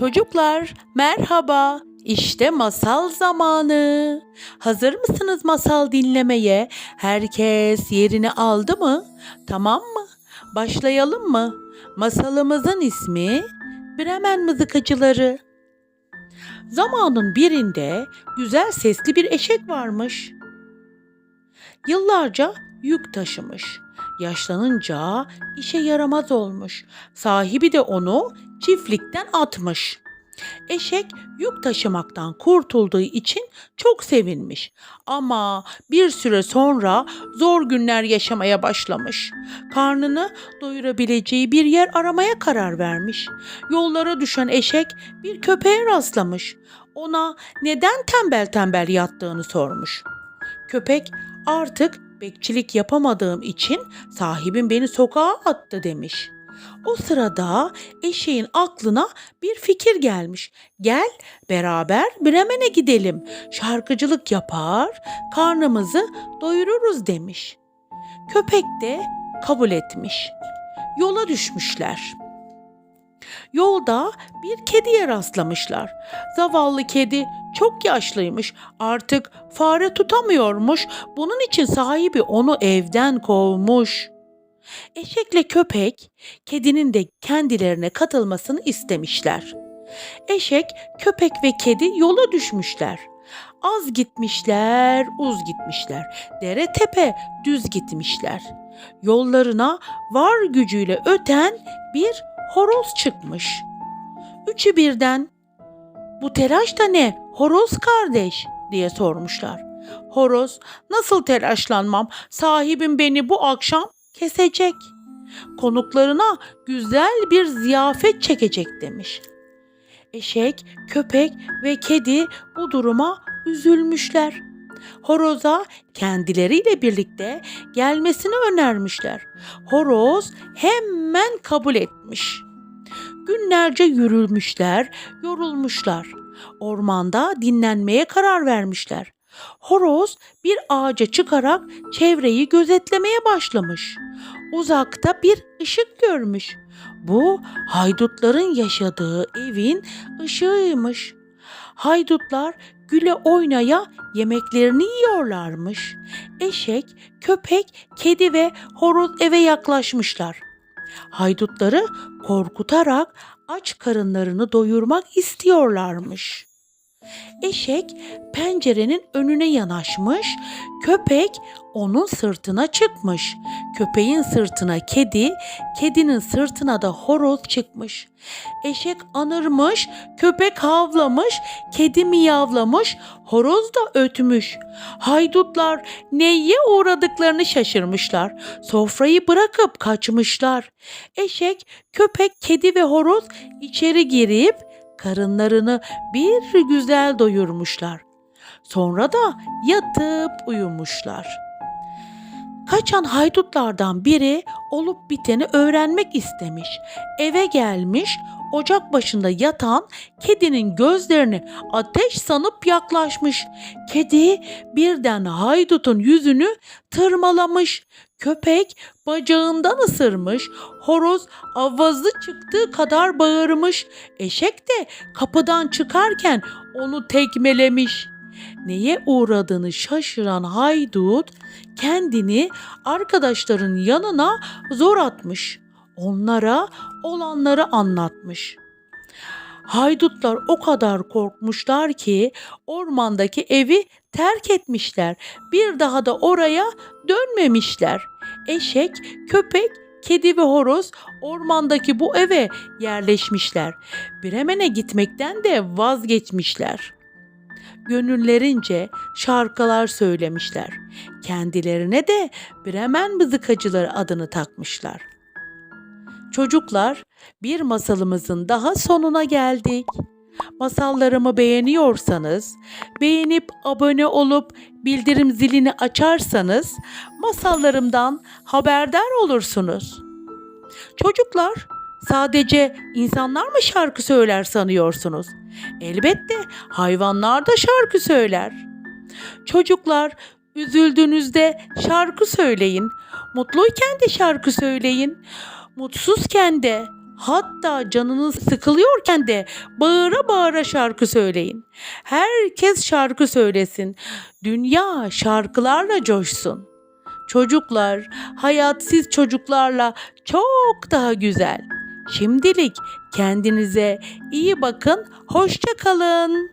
Çocuklar merhaba. İşte masal zamanı. Hazır mısınız masal dinlemeye? Herkes yerini aldı mı? Tamam mı? Başlayalım mı? Masalımızın ismi Bremen Mızıkacıları. Zamanın birinde güzel sesli bir eşek varmış. Yıllarca yük taşımış. Yaşlanınca işe yaramaz olmuş. Sahibi de onu çiftlikten atmış. Eşek yük taşımaktan kurtulduğu için çok sevinmiş. Ama bir süre sonra zor günler yaşamaya başlamış. Karnını doyurabileceği bir yer aramaya karar vermiş. Yollara düşen eşek bir köpeğe rastlamış. Ona neden tembel tembel yattığını sormuş. Köpek artık bekçilik yapamadığım için sahibim beni sokağa attı demiş. O sırada eşeğin aklına bir fikir gelmiş. Gel beraber Bremen'e gidelim. Şarkıcılık yapar, karnımızı doyururuz demiş. Köpek de kabul etmiş. Yola düşmüşler. Yolda bir kediye rastlamışlar. Zavallı kedi çok yaşlıymış. Artık fare tutamıyormuş. Bunun için sahibi onu evden kovmuş. Eşekle köpek kedinin de kendilerine katılmasını istemişler. Eşek, köpek ve kedi yola düşmüşler. Az gitmişler, uz gitmişler. Dere tepe düz gitmişler. Yollarına var gücüyle öten bir horoz çıkmış. Üçü birden bu telaş da ne horoz kardeş diye sormuşlar. Horoz nasıl telaşlanmam sahibim beni bu akşam kesecek. Konuklarına güzel bir ziyafet çekecek demiş. Eşek, köpek ve kedi bu duruma üzülmüşler. Horoza kendileriyle birlikte gelmesini önermişler. Horoz hemen kabul etmiş. Günlerce yürümüşler, yorulmuşlar. Ormanda dinlenmeye karar vermişler. Horoz bir ağaca çıkarak çevreyi gözetlemeye başlamış. Uzakta bir ışık görmüş. Bu haydutların yaşadığı evin ışığıymış. Haydutlar güle oynaya yemeklerini yiyorlarmış. Eşek, köpek, kedi ve horoz eve yaklaşmışlar. Haydutları korkutarak aç karınlarını doyurmak istiyorlarmış. Eşek pencerenin önüne yanaşmış, köpek onun sırtına çıkmış. Köpeğin sırtına kedi, kedinin sırtına da horoz çıkmış. Eşek anırmış, köpek havlamış, kedi miyavlamış, horoz da ötmüş. Haydutlar neye uğradıklarını şaşırmışlar. Sofrayı bırakıp kaçmışlar. Eşek, köpek, kedi ve horoz içeri girip karınlarını bir güzel doyurmuşlar. Sonra da yatıp uyumuşlar. Kaçan haydutlardan biri olup biteni öğrenmek istemiş. Eve gelmiş, ocak başında yatan kedinin gözlerini ateş sanıp yaklaşmış. Kedi birden haydutun yüzünü tırmalamış. Köpek bacağından ısırmış. Horoz avazı çıktığı kadar bağırmış. Eşek de kapıdan çıkarken onu tekmelemiş. Neye uğradığını şaşıran haydut kendini arkadaşların yanına zor atmış. Onlara olanları anlatmış. Haydutlar o kadar korkmuşlar ki ormandaki evi terk etmişler. Bir daha da oraya dönmemişler. Eşek, köpek, kedi ve horoz ormandaki bu eve yerleşmişler. Bremen'e gitmekten de vazgeçmişler. Gönüllerince şarkılar söylemişler. Kendilerine de Bremen mızıkacıları adını takmışlar. Çocuklar, bir masalımızın daha sonuna geldik. Masallarımı beğeniyorsanız, beğenip abone olup bildirim zilini açarsanız masallarımdan haberdar olursunuz. Çocuklar, sadece insanlar mı şarkı söyler sanıyorsunuz? Elbette hayvanlar da şarkı söyler. Çocuklar, üzüldüğünüzde şarkı söyleyin. Mutluyken de şarkı söyleyin. Mutsuzken de, Hatta canınız sıkılıyorken de bağıra bağıra şarkı söyleyin. Herkes şarkı söylesin. Dünya şarkılarla coşsun. Çocuklar, hayat siz çocuklarla çok daha güzel. Şimdilik kendinize iyi bakın, hoşça kalın.